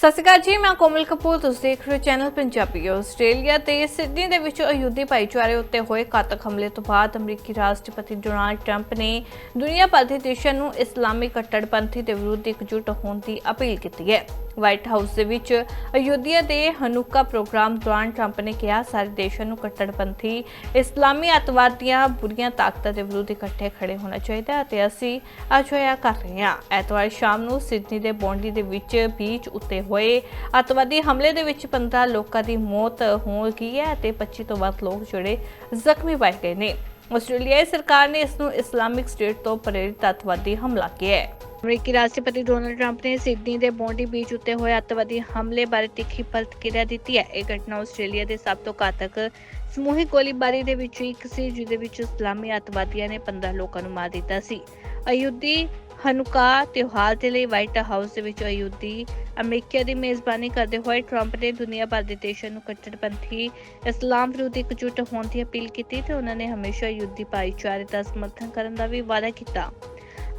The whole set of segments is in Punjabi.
ਸਤਿ ਸ਼੍ਰੀ ਅਕਾਲ ਜੀ, ਮੈਂ ਕੋਮਲ ਕਪੂਰ, ਤੁਸੀਂ ਦੇਖ ਰਹੇ ਹੋ ਚੈਨਲ ਪੰਜਾਬੀ ਆਸਟ੍ਰੇਲੀਆ ਤੇ ਸਿਡਨੀ ਦੇ ਵਿੱਚ ਅਯੁੱਧੀ ਭਾਈਚਾਰੇ ਉੱਤੇ ਹੋਏ ਘਾਤਕ ਹਮਲੇ ਤੋਂ ਬਾਅਦ ਅਮਰੀਕੀ ਰਾਸ਼ਟਰਪਤੀ ਡੋਨਾਲਡ ਟਰੰਪ ਨੇ ਦੁਨੀਆ ਭਰ ਦੇ ਦੇਸ਼ਾਂ ਨੂੰ ਇਸਲਾਮੀ ਕੱਟੜਪੰਥੀ ਦੇ ਵਿਰੁੱਧ ਇਕਜੁੱਟ ਹੋਣ ਦੀ ਅਪੀਲ ਕੀਤੀ ਹੈ। ਵਾਈਟ ਹਾਊਸ ਦੇ ਵਿੱਚ ਅਯੁੱਧਿਆ ਦੇ ਹਨੂਕਾ ਪ੍ਰੋਗਰਾਮ ਦੌਰਾਨ ਟਰੰਪ ਨੇ ਕਿਹਾ, ਸਾਰੇ ਦੇਸ਼ਾਂ ਨੂੰ ਕੱਟੜਪੰਥੀ, ਇਸਲਾਮੀ ਅੱਤਵਾਦੀਆਂ ਬੁਰੀਆਂ ਤਾਕਤਾਂ ਦੇ ਵਿਰੁੱਧ ਇਕੱਠੇ ਖੜੇ ਹੋਣਾ ਚਾਹੀਦਾ ਹੈ ਅਤੇ ਅਸੀਂ ਅਜਿਹਾ ਕਰ ਰਹੇ ਹਾਂ। ਐਤਵਾਰ ਸ਼ਾਮ ਨੂੰ ਸਿਡਨੀ ਦੇ ਬੌਂਡੀ ਦੇ ਵਿੱਚ ਬੀਚ ਉੱਤੇ ਹੋਏ। ਅੱਤਵਾਦੀ ਹਮਲੇ ਦੇ ਵਿੱਚ 15 ਲੋਕਾਂ ਦੀ ਮੌਤ ਹੋ ਗਈ ਹੈ ਅਤੇ 25 ਤੋਂ ਵੱਧ ਲੋਕ ਜਿਹੜੇ ਜ਼ਖਮੀ ਪਾਏ ਗਏ ਨੇ। ਆਸਟ੍ਰੇਲੀਆਈ ਸਰਕਾਰ ਨੇ ਇਸ ਨੂੰ ਇਸਲਾਮਿਕ ਸਟੇਟ ਤੋਂ ਪ੍ਰੇਰਿਤ ਅੱਤਵਾਦੀ ਹਮਲਾ ਕਿਹਾ ਹੈ। ਅਮਰੀਕੀ ਰਾਸ਼ਟਰਪਤੀ ਡੋਨਾਲਡ ਟਰੰਪ ਨੇ ਸਿਡਨੀ ਦੇ ਬੌਂਡੀ ਬੀਚ ਉੱਤੇ ਹੋਏ ਅੱਤਵਾਦੀ ਹਮਲੇ ਬਾਰੇ ਤਿੱਖੀ ਪ੍ਰਤੀਕਿਰਿਆ ਦਿੱਤੀ ਹੈ। ਇਹ ਘਟਨਾ ਆਸਟ੍ਰੇਲੀਆ ਦੇ ਸਭ ਤੋਂ ਘਾਤਕ ਸਮੂਹਿਕ ਗੋਲੀਬਾਰੀ ਦੇ ਵਿੱਚੋਂ ਇੱਕ ਸੀ, ਜਿਹਦੇ ਵਿੱਚ ਇਸਲਾਮੀ ਅੱਤਵਾਦੀਆਂ ਨੇ 15 ਲੋਕਾਂ ਨੂੰ ਮਾਰ ਦਿੱਤਾ ਸੀ। ਅਯੁੱਧੀ ਹਨੁਕਾ ਤਿਉਹਾਰ ਦੇ ਲਈ ਵਾਈਟ ਹਾਊਸ ਦੇ ਵਿੱਚ ਅਯੁੱਧੀ ਅਮਰੀਕਾ ਦੀ ਮੇਜ਼ਬਾਨੀ ਕਰਦੇ ਹੋਏ ਟਰੰਪ ਨੇ ਦੁਨੀਆ ਭਰ ਦੇ ਦੇਸ਼ਾਂ ਨੂੰ ਕੱਟੜਪੰਥੀ ਇਸਲਾਮ ਵਿਰੁੱਧ ਇਕਜੁੱਟ ਹੋਣ ਦੀ ਅਪੀਲ ਕੀਤੀ ਤੇ ਉਹਨਾਂ ਨੇ ਹਮੇਸ਼ਾ ਯੁੱਧੀ ਭਾਈਚਾਰੇ ਦਾ ਸਮਰਥਨ ਕਰਨ ਦਾ ਵੀ ਵਾਅਦਾ ਕੀਤਾ।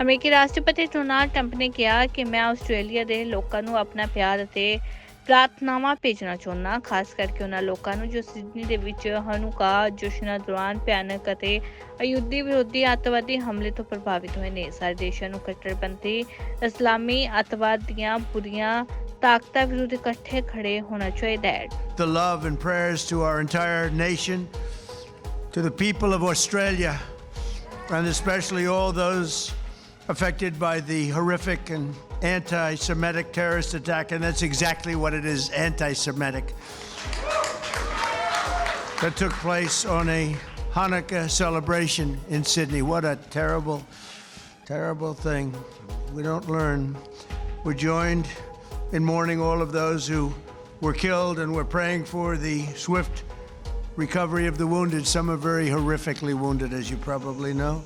ਅਮਰੀਕੀ ਰਾਸ਼ਟਰਪਤੀ ਡੋਨਾਲਡ ਟਰੰਪ ਨੇ ਕਿਹਾ ਕਿ ਮੈਂ ਆਸਟ੍ਰੇਲੀਆ ਦੇ ਲੋਕਾਂ ਨੂੰ ਆਪਣਾ ਪਿਆਰ ਅਤੇ ਪ੍ਰਾਰਥਨਾਵਾਂ ਭੇਜਣਾ ਚਾਹੁੰਦਾ ਖਾਸ ਕਰਕੇ ਉਹਨਾਂ ਲੋਕਾਂ ਨੂੰ ਜੋ ਸਿਡਨੀ ਦੇ ਵਿੱਚ ਹਨੂਕਾ ਜਸ਼ਨਾਂ ਦੌਰਾਨ ਭਿਆਨਕ ਅਤੇ ਅਯੁੱਧੀ ਵਿਰੋਧੀ ਅੱਤਵਾਦੀ ਹਮਲੇ ਤੋਂ ਪ੍ਰਭਾਵਿਤ ਹੋਏ ਨੇ ਸਾਰੇ ਦੇਸ਼ਾਂ ਨੂੰ ਕੱਟੜਪੰਥੀ ਇਸਲਾਮੀ ਅੱਤਵਾਦ ਦੀਆਂ ਬੁਰੀਆਂ ਤਾਕਤਾਂ ਵਿਰੁੱਧ ਇਕੱਠੇ ਖੜੇ ਹੋਣਾ ਚਾਹੀਦਾ ਹੈ the love and prayers to our entire nation, to the people of Australia, and especially all those affected by the horrific and anti Semitic terrorist attack. And that's exactly what it is anti Semitic. That took place on a Hanukkah celebration in Sydney. What a terrible, terrible thing. We don't learn. We're joined in mourning all of those who were killed, and we're praying for the swift recovery of the wounded. Some are very horrifically wounded, as you probably know.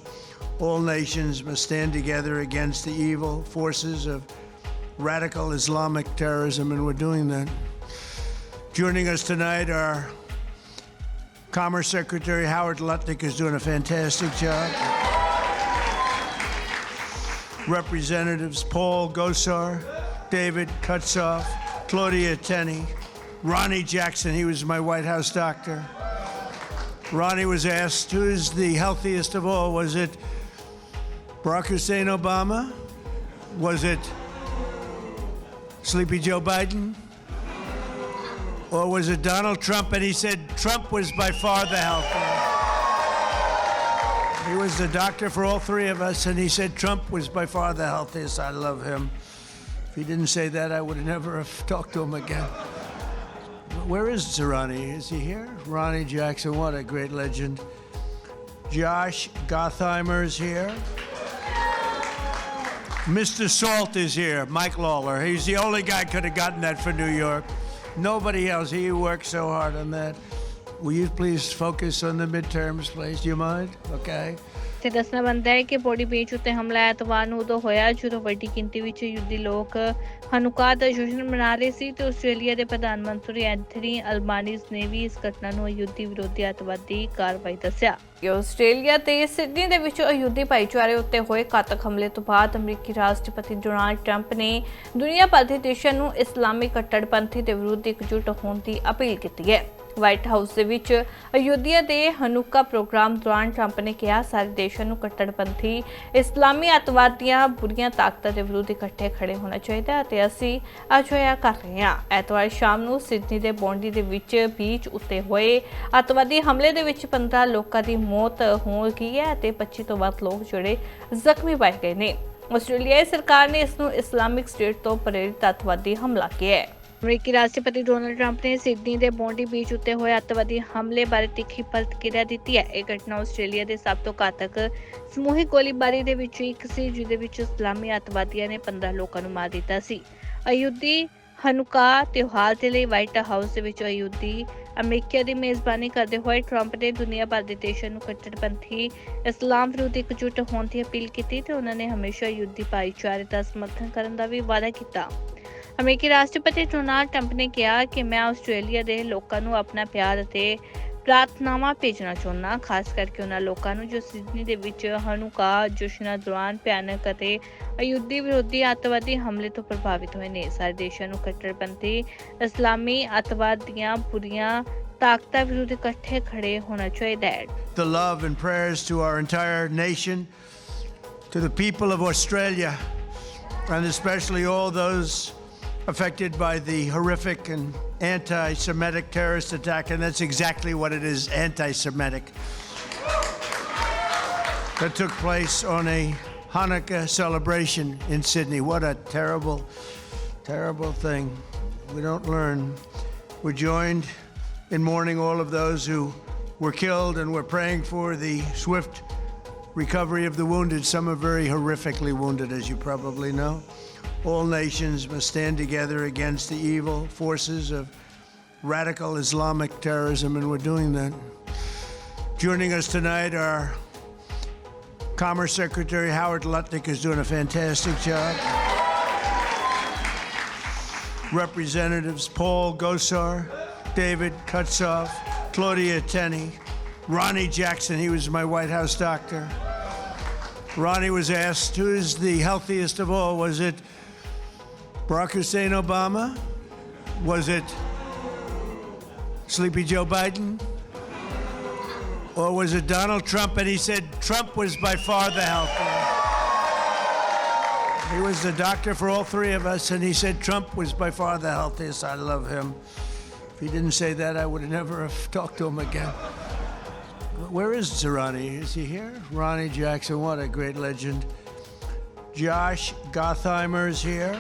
All nations must stand together against the evil forces of radical Islamic terrorism, and we're doing that. Joining us tonight, our Commerce Secretary Howard Lutnick is doing a fantastic job. Representatives Paul Gosar, David Kutzoff, Claudia Tenney, Ronnie Jackson, he was my White House doctor. Ronnie was asked, who is the healthiest of all? Was it Barack Hussein Obama? Was it Sleepy Joe Biden? Or was it Donald Trump? And he said Trump was by far the healthiest. He was the doctor for all three of us, and he said Trump was by far the healthiest. I love him. If he didn't say that, I would never have talked to him again. Where is Ronnie? Is he here? Ronnie Jackson, what a great legend. Josh Gottheimer's here. Mr. Salt is here, Mike Lawler. He's the only guy could have gotten that for New York. Nobody else. He worked so hard on that. Will you please focus on the midterms, please? Do you mind? Okay. ਤੇ ਦੱਸਣਾ ਬੰਦਾ ਹੈ ਕਿ ਬੋਡੀ ਬੀਚ ਉੱਤੇ ਹਮਲਾ ਐਤਵਾਰ ਨੂੰ ਉਦੋਂ ਹੋਇਆ ਜਦੋਂ ਵੱਡੀ ਗਿਣਤੀ ਵਿੱਚ ਯੁੱਧੀ ਲੋਕ ਹਨੂਕਾ ਦਾ ਜਸ਼ਨ ਮਨਾ ਰਹੇ ਸੀ ਤੇ ਆਸਟ੍ਰੇਲੀਆ ਦੇ ਪ੍ਰਧਾਨ ਮੰਤਰੀ ਐਂਥਨੀ ਅਲਬਾਨੀਜ਼ ਨੇ ਵੀ ਇਸ ਘਟਨਾ ਨੂੰ ਯੁੱਧੀ ਵਿਰੋਧੀ ਅੱਤਵਾਦੀ ਕਾਰਵਾਈ ਦੱਸਿਆ। ਆਸਟ੍ਰੇਲੀਆ ਤੇ ਸਿਡਨੀ ਦੇ ਵਿੱਚ ਅਯੁੱਧੀ ਭਾਈਚਾਰੇ ਉੱਤੇ ਹੋਏ ਘਾਤਕ ਹਮਲੇ ਤੋਂ ਬਾਅਦ ਅਮਰੀਕੀ ਰਾਸ਼ਟਰਪਤੀ ਡੋਨਾਲਡ ਟਰੰਪ ਨੇ ਦੁਨੀਆ ਭਰ ਦੇ ਦੇਸ਼ਾਂ ਨੂੰ ਇਸਲਾਮੀ ਕੱਟੜਪੰਥੀ ਦੇ ਵਿਰੁੱਧ ਇਕਜੁੱਟ ਹੋਣ ਦੀ ਅਪੀਲ ਕੀਤੀ ਹੈ। ਵਾਈਟ ਹਾਊਸ ਦੇ ਵਿੱਚ ਅਯੁੱਧਿਆ ਦੇ ਹਨੂਕਾ ਪ੍ਰੋਗਰਾਮ ਦੌਰਾਨ ਟਰੰਪ ਨੇ ਕਿਹਾ, ਸਾਰੇ ਦੇਸ਼ਾਂ ਨੂੰ ਕੱਟੜਪੰਥੀ ਇਸਲਾਮੀ ਅੱਤਵਾਦੀਆਂ ਬੁਰੀਆਂ ਤਾਕਤਾਂ ਦੇ ਵਿਰੁੱਧ ਇਕੱਠੇ ਖੜੇ ਹੋਣਾ ਚਾਹੀਦਾ ਅਤੇ ਅਸੀਂ ਅਜਿਹਾ ਕਰ ਰਹੇ ਹਾਂ। ਐਤਵਾਰ ਸ਼ਾਮ ਨੂੰ ਸਿਡਨੀ ਦੇ ਬੌਂਡੀ ਦੇ ਵਿੱਚ ਬੀਚ ਉੱਤੇ ਹੋਏ ਅੱਤਵਾਦੀ ਹਮਲੇ ਦੇ ਵਿੱਚ 15 ਲੋਕਾਂ ਦੀ ਮੌਤ ਹੋ ਗਈ ਹੈ ਅਤੇ 25 ਤੋਂ ਵੱਧ ਲੋਕ ਜਿਹੜੇ ਜ਼ਖਮੀ ਪਾਏ ਗਏ ਨੇ। ਆਸਟ੍ਰੇਲੀਆਈ ਸਰਕਾਰ ਨੇ ਇਸ ਨੂੰ ਇਸਲਾਮਿਕ ਸਟੇਟ ਤੋਂ ਪ੍ਰੇਰਿਤ ਅੱਤਵਾਦੀ ਹਮਲਾ ਕਿਹਾ ਹੈ। ਅਮਰੀਕੀ ਰਾਸ਼ਟਰਪਤੀ ਡੋਨਲਡ ਟਰੰਪ ਨੇ ਸਿਡਨੀ ਦੇ ਬੌਂਡੀ ਬੀਚ ਉੱਤੇ ਹੋਏ ਅੱਤਵਾਦੀ ਹਮਲੇ ਬਾਰੇ ਤਿੱਖੀ ਪ੍ਰਤੀਕਿਰਿਆ ਦਿੱਤੀ ਹੈ। ਇਹ ਘਟਨਾ ਆਸਟ੍ਰੇਲੀਆ ਦੇ ਸਭ ਤੋਂ ਘਾਤਕ ਸਮੂਹਿਕ ਗੋਲੀਬਾਰੀ ਦੇ ਵਿੱਚ ਇੱਕ ਸੀ, ਜਿਹਦੇ ਵਿੱਚ ਇਸਲਾਮੀ ਅੱਤਵਾਦੀਆਂ ਨੇ 15 ਲੋਕਾਂ ਨੂੰ ਮਾਰ ਦਿੱਤਾ ਸੀ। ਅਯੁੱਧੀ ਹਨੁਕਾ ਤਿਉਹਾਰ ਦੇ ਲਈ ਵਾਈਟ ਹਾਊਸ ਦੇ ਵਿੱਚ ਅਯੁੱਧੀ ਅਮਰੀਕਾ ਦੀ ਮੇਜ਼ਬਾਨੀ ਕਰਦੇ ਹੋਏ ਟਰੰਪ ਨੇ ਦੁਨੀਆ ਭਰ ਦੇ ਦੇਸ਼ਾਂ ਨੂੰ ਕੱਟੜਪੰਥੀ ਇਸਲਾਮ ਵਿਰੁੱਧ ਇਕਜੁੱਟ ਹੋਣ ਦੀ ਅਪੀਲ ਕੀਤੀ ਤੇ ਉਹਨਾਂ ਨੇ ਹਮੇਸ਼ਾ ਯੁੱਧੀ ਭਾਈਚਾਰੇ ਦਾ ਸਮਰਥਨ ਕਰਨ ਦਾ ਵੀ ਵਾਅਦਾ ਕੀਤਾ। ਅਮਰੀਕੀ ਰਾਸ਼ਟਰਪਤੀ ਡੋਨਾਲਡ ਟਰੰਪ ਨੇ ਕਿਹਾ ਕਿ ਮੈਂ ਆਸਟ੍ਰੇਲੀਆ ਦੇ ਲੋਕਾਂ ਨੂੰ ਆਪਣਾ ਪਿਆਰ ਅਤੇ ਪ੍ਰਾਰਥਨਾਵਾਂ ਭੇਜਣਾ ਚਾਹੁੰਦਾ ਖਾਸ ਕਰਕੇ ਉਹਨਾਂ ਲੋਕਾਂ ਨੂੰ ਜੋ ਸਿਡਨੀ ਦੇ ਵਿੱਚ ਹਨੂਕਾ ਜਸ਼ਨਾਂ ਦੌਰਾਨ ਭਿਆਨਕ ਅਤੇ ਅਯੁੱਧੀ ਵਿਰੋਧੀ ਅੱਤਵਾਦੀ ਹਮਲੇ ਤੋਂ ਪ੍ਰਭਾਵਿਤ ਹੋਏ ਨੇ। ਸਾਰੇ ਦੇਸ਼ਾਂ ਨੂੰ ਕੱਟੜਪੰਥੀ ਇਸਲਾਮੀ ਅੱਤਵਾਦ ਦੀਆਂ ਬੁਰੀਆਂ ਤਾਕਤਾਂ ਵਿਰੁੱਧ ਇਕੱਠੇ ਖੜੇ ਹੋਣਾ ਚਾਹੀਦਾ ਹੈ। The love and prayers to our entire nation, to the people of Australia, and especially all those affected by the horrific and anti Semitic terrorist attack. And that's exactly what it is anti Semitic. That took place on a Hanukkah celebration in Sydney. What a terrible, terrible thing. We don't learn. We're joined in mourning all of those who were killed, and we're praying for the swift recovery of the wounded. Some are very horrifically wounded, as you probably know. All nations must stand together against the evil forces of radical Islamic terrorism, and we're doing that. Joining us tonight, our Commerce Secretary Howard Lutnick is doing a fantastic job. Representatives Paul Gosar, David Kutzoff, Claudia Tenney, Ronnie Jackson, he was my White House doctor. Ronnie was asked, who is the healthiest of all? Was it Barack Hussein Obama? Was it Sleepy Joe Biden? Or was it Donald Trump? And he said Trump was by far the healthiest. He was the doctor for all three of us, and he said Trump was by far the healthiest. I love him. If he didn't say that, I would have never have talked to him again. Where is Zerani? Is he here? Ronnie Jackson, what a great legend. Josh Gottheimer's here.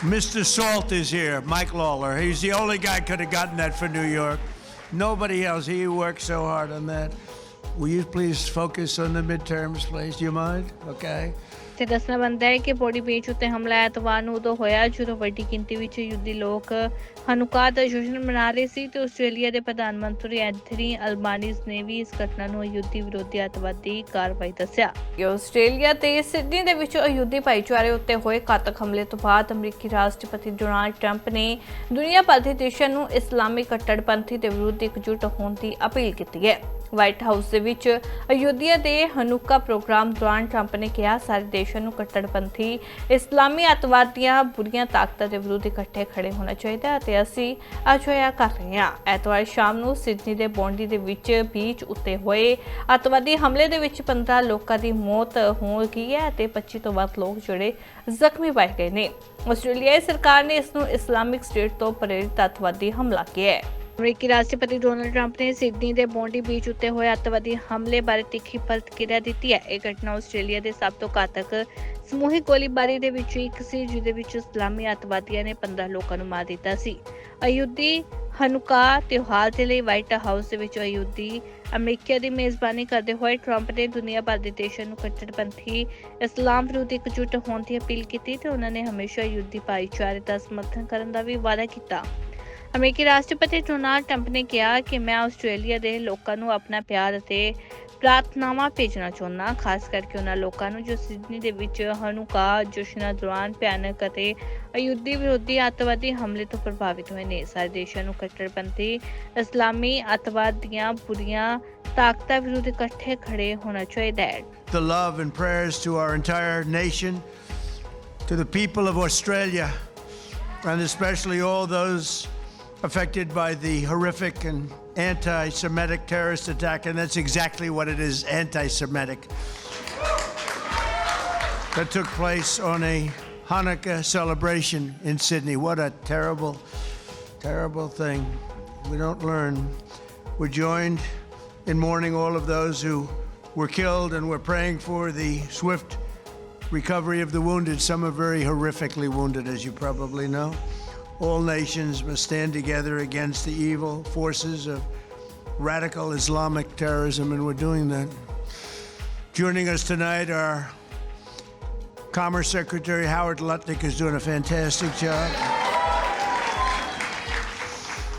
Mr. Salt is here, Mike Lawler. He's the only guy could have gotten that for New York. Nobody else. He worked so hard on that. Will you please focus on the midterms, please? Do you mind? Okay. ਤੇ ਦੱਸਣਾ ਬੰਦਾ ਹੈ ਕਿ ਬੋਡੀ ਬੀਚ ਉੱਤੇ ਹਮਲਾ ਐਤਵਾਰ ਨੂੰ ਉਦੋਂ ਹੋਇਆ ਜਦੋਂ ਵੱਡੀ ਗਿਣਤੀ ਵਿੱਚ ਯੁੱਧੀ ਲੋਕ ਹਨੂਕਾ ਦਾ ਜਸ਼ਨ ਮਨਾ ਰਹੇ ਸੀ ਤੇ ਆਸਟ੍ਰੇਲੀਆ ਦੇ ਪ੍ਰਧਾਨ ਮੰਤਰੀ ਐਂਥਨੀ ਅਲਬਾਨੀਜ਼ ਨੇ ਵੀ ਇਸ ਘਟਨਾ ਨੂੰ ਅਯੁੱਧੀ ਵਿਰੋਧੀ ਅੱਤਵਾਦੀ ਕਾਰਵਾਈ ਦੱਸਿਆ। ਆਸਟ੍ਰੇਲੀਆ ਤੇ ਸਿਡਨੀ ਦੇ ਵਿੱਚ ਅਯੁੱਧੀ ਭਾਈਚਾਰੇ ਉੱਤੇ ਹੋਏ ਘਾਤਕ ਹਮਲੇ ਤੋਂ ਬਾਅਦ ਅਮਰੀਕੀ ਰਾਸ਼ਟਰਪਤੀ ਡੋਨਾਲਡ ਟਰੰਪ ਨੇ ਦੁਨੀਆ ਭਰ ਦੇ ਦੇਸ਼ਾਂ ਨੂੰ ਇਸਲਾਮੀ ਕੱਟੜਪੰਥੀ ਦੇ ਵਿਰੁੱਧ ਇਕਜੁੱਟ ਹੋਣ ਦੀ ਅਪੀਲ ਕੀਤੀ ਹੈ। ਵਾਈਟ ਹਾਊਸ ਦੇ ਵਿੱਚ ਅਯੁੱਧਿਆ ਦੇ ਹਨੂਕਾ ਪ੍ਰੋਗਰਾਮ ਦੌਰਾਨ ਟਰੰਪ ਨੇ ਕਿਹਾ, ਸਾਰੇ ਦੇਸ਼ਾਂ ਨੂੰ ਕੱਟੜਪੰਥੀ ਇਸਲਾਮੀ ਅੱਤਵਾਦ ਦੀਆਂ ਬੁਰੀਆਂ ਤਾਕਤਾਂ ਦੇ ਵਿਰੁੱਧ ਇਕੱਠੇ ਖੜੇ ਹੋਣਾ ਚਾਹੀਦਾ ਹੈ ਅਤੇ ਅਸੀਂ ਅਜਿਹਾ ਕਰ ਰਹੇ ਹਾਂ। ਐਤਵਾਰ ਸ਼ਾਮ ਨੂੰ ਸਿਡਨੀ ਦੇ ਬੌਂਡੀ ਦੇ ਵਿੱਚ ਬੀਚ ਉੱਤੇ ਹੋਏ ਅੱਤਵਾਦੀ ਹਮਲੇ ਦੇ ਵਿੱਚ 15 ਲੋਕਾਂ ਦੀ ਮੌਤ ਹੋ ਗਈ ਹੈ ਅਤੇ 25 ਤੋਂ ਵੱਧ ਲੋਕ ਜਿਹੜੇ ਜ਼ਖਮੀ ਪਾਏ ਗਏ ਨੇ। ਆਸਟ੍ਰੇਲੀਆਈ ਸਰਕਾਰ ਨੇ ਇਸ ਨੂੰ ਇਸਲਾਮਿਕ ਸਟੇਟ ਤੋਂ ਪ੍ਰੇਰਿਤ ਅੱਤਵਾਦੀ ਹਮਲਾ ਕਿਹਾ ਹੈ। ਅਮਰੀਕੀ ਰਾਸ਼ਟਰਪਤੀ ਡੋਨਲਡ ਟਰੰਪ ਨੇ ਸਿਡਨੀ ਦੇ ਬੌਂਡੀ ਬੀਚ ਉੱਤੇ ਹੋਏ ਅੱਤਵਾਦੀ ਹਮਲੇ ਬਾਰੇ ਤਿੱਖੀ ਪ੍ਰਤੀਕਿਰਿਆ ਦਿੱਤੀ ਹੈ। ਇਹ ਘਟਨਾ ਆਸਟ੍ਰੇਲੀਆ ਦੇ ਸਭ ਤੋਂ ਘਾਤਕ ਸਮੂਹਿਕ ਗੋਲੀਬਾਰੀ ਦੇ ਵਿੱਚੋਂ ਇੱਕ ਸੀ, ਜਿਹਦੇ ਵਿੱਚ ਇਸਲਾਮੀ ਅੱਤਵਾਦੀਆਂ ਨੇ 15 ਲੋਕਾਂ ਨੂੰ ਮਾਰ ਦਿੱਤਾ ਸੀ। ਅਯੁੱਧੀ ਹਨੂਕਾ ਤਿਉਹਾਰ ਦੇ ਲਈ ਵਾਈਟ ਹਾਊਸ ਦੇ ਵਿੱਚ ਅਯੁੱਧੀ ਅਮਰੀਕਾ ਦੀ ਮੇਜ਼ਬਾਨੀ ਕਰਦੇ ਹੋਏ ਟਰੰਪ ਨੇ ਦੁਨੀਆ ਭਰ ਦੇ ਦੇਸ਼ਾਂ ਨੂੰ ਕੱਟੜਪੰਥੀ ਇਸਲਾਮ ਵਿਰੁੱਧ ਇਕਜੁੱਟ ਹੋਣ ਦੀ ਅਪੀਲ ਕੀਤੀ ਤੇ ਉਹਨਾਂ ਨੇ ਹਮੇਸ਼ਾ ਅਯੁੱਧੀ ਭਾਈਚਾਰੇ ਦਾ ਸਮਰਥਨ ਕਰਨ ਦਾ ਵੀ ਵਾਅਦਾ ਕੀਤਾ। ਅਮਰੀਕੀ ਰਾਸ਼ਟਰਪਤੀ ਡੋਨਾਲਡ ਟਰੰਪ ਨੇ ਕਿਹਾ ਕਿ ਮੈਂ ਆਸਟ੍ਰੇਲੀਆ ਦੇ ਲੋਕਾਂ ਨੂੰ ਆਪਣਾ ਪਿਆਰ ਅਤੇ ਪ੍ਰਾਰਥਨਾਵਾਂ ਭੇਜਣਾ ਚਾਹੁੰਦਾ ਖਾਸ ਕਰਕੇ ਉਹਨਾਂ ਲੋਕਾਂ ਨੂੰ ਜੋ ਸਿਡਨੀ ਦੇ ਵਿੱਚ ਹਨੂਕਾ ਜਸ਼ਨਾਂ ਦੌਰਾਨ ਭਿਆਨਕ ਅਤੇ ਅਯੁੱਧੀ ਵਿਰੋਧੀ ਅੱਤਵਾਦੀ ਹਮਲੇ ਤੋਂ ਪ੍ਰਭਾਵਿਤ ਹੋਏ ਨੇ। ਸਾਰੇ ਦੇਸ਼ਾਂ ਨੂੰ ਕੱਟੜਪੰਥੀ ਇਸਲਾਮੀ ਅੱਤਵਾਦ ਦੀਆਂ ਬੁਰੀਆਂ ਤਾਕਤਾਂ ਵਿਰੁੱਧ ਇਕੱਠੇ ਖੜੇ ਹੋਣਾ ਚਾਹੀਦਾ ਹੈ। The love and prayers to our entire nation, to the people of Australia, and especially all those affected by the horrific and anti Semitic terrorist attack. And that's exactly what it is anti Semitic. That took place on a Hanukkah celebration in Sydney. What a terrible, terrible thing. We don't learn. We're joined in mourning all of those who were killed, and we're praying for the swift recovery of the wounded. Some are very horrifically wounded, as you probably know. All nations must stand together against the evil forces of radical Islamic terrorism, and we're doing that. Joining us tonight, our Commerce Secretary Howard Lutnick is doing a fantastic job.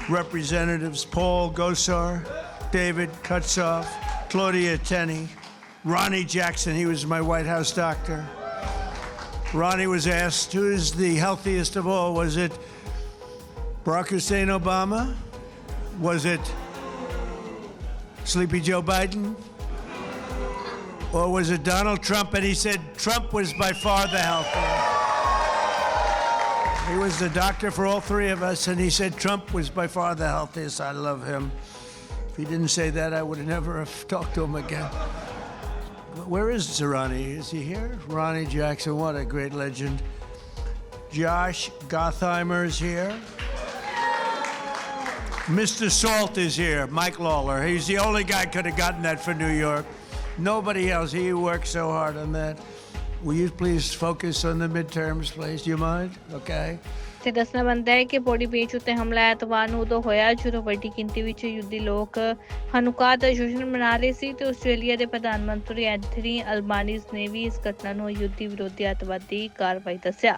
Representatives Paul Gosar, David Kutzoff, Claudia Tenney, Ronnie Jackson, he was my White House doctor. Ronnie was asked, who is the healthiest of all? Was it Barack Hussein Obama? Was it Sleepy Joe Biden? Or was it Donald Trump? And he said Trump was by far the healthiest. He was the doctor for all three of us, and he said Trump was by far the healthiest. I love him. If he didn't say that, I would have never have talked to him again. Where is Ronnie? Is he here? Ronnie Jackson, what a great legend. Josh Gottheimer is here. Mr. Salt is here, Mike Lawler. He's the only guy could have gotten that for New York. Nobody else. He worked so hard on that. Will you please focus on the midterms, please? Do you mind? Okay. ਤੇ ਦੱਸਣਾ ਬਣਦਾ ਹੈ ਕਿ ਬੋਡੀ ਬੀਚ ਉੱਤੇ ਹਮਲਾ ਐਤਵਾਰ ਨੂੰ ਉਦੋਂ ਹੋਇਆ ਜਦੋਂ ਵੱਡੀ ਗਿਣਤੀ ਵਿੱਚ ਯਹੂਦੀ ਲੋਕ ਹਨੂਕਾ ਦਾ ਜਸ਼ਨ ਮਨਾ ਰਹੇ ਸੀ ਤੇ ਆਸਟ੍ਰੇਲੀਆ ਦੇ ਪ੍ਰਧਾਨ ਮੰਤਰੀ ਐਂਥਨੀ ਅਲਬਾਨੀਜ਼ ਨੇ ਵੀ ਇਸ ਘਟਨਾ ਨੂੰ ਯਹੂਦੀ ਵਿਰੋਧੀ ਅੱਤਵਾਦੀ ਕਾਰਵਾਈ ਦੱਸਿਆ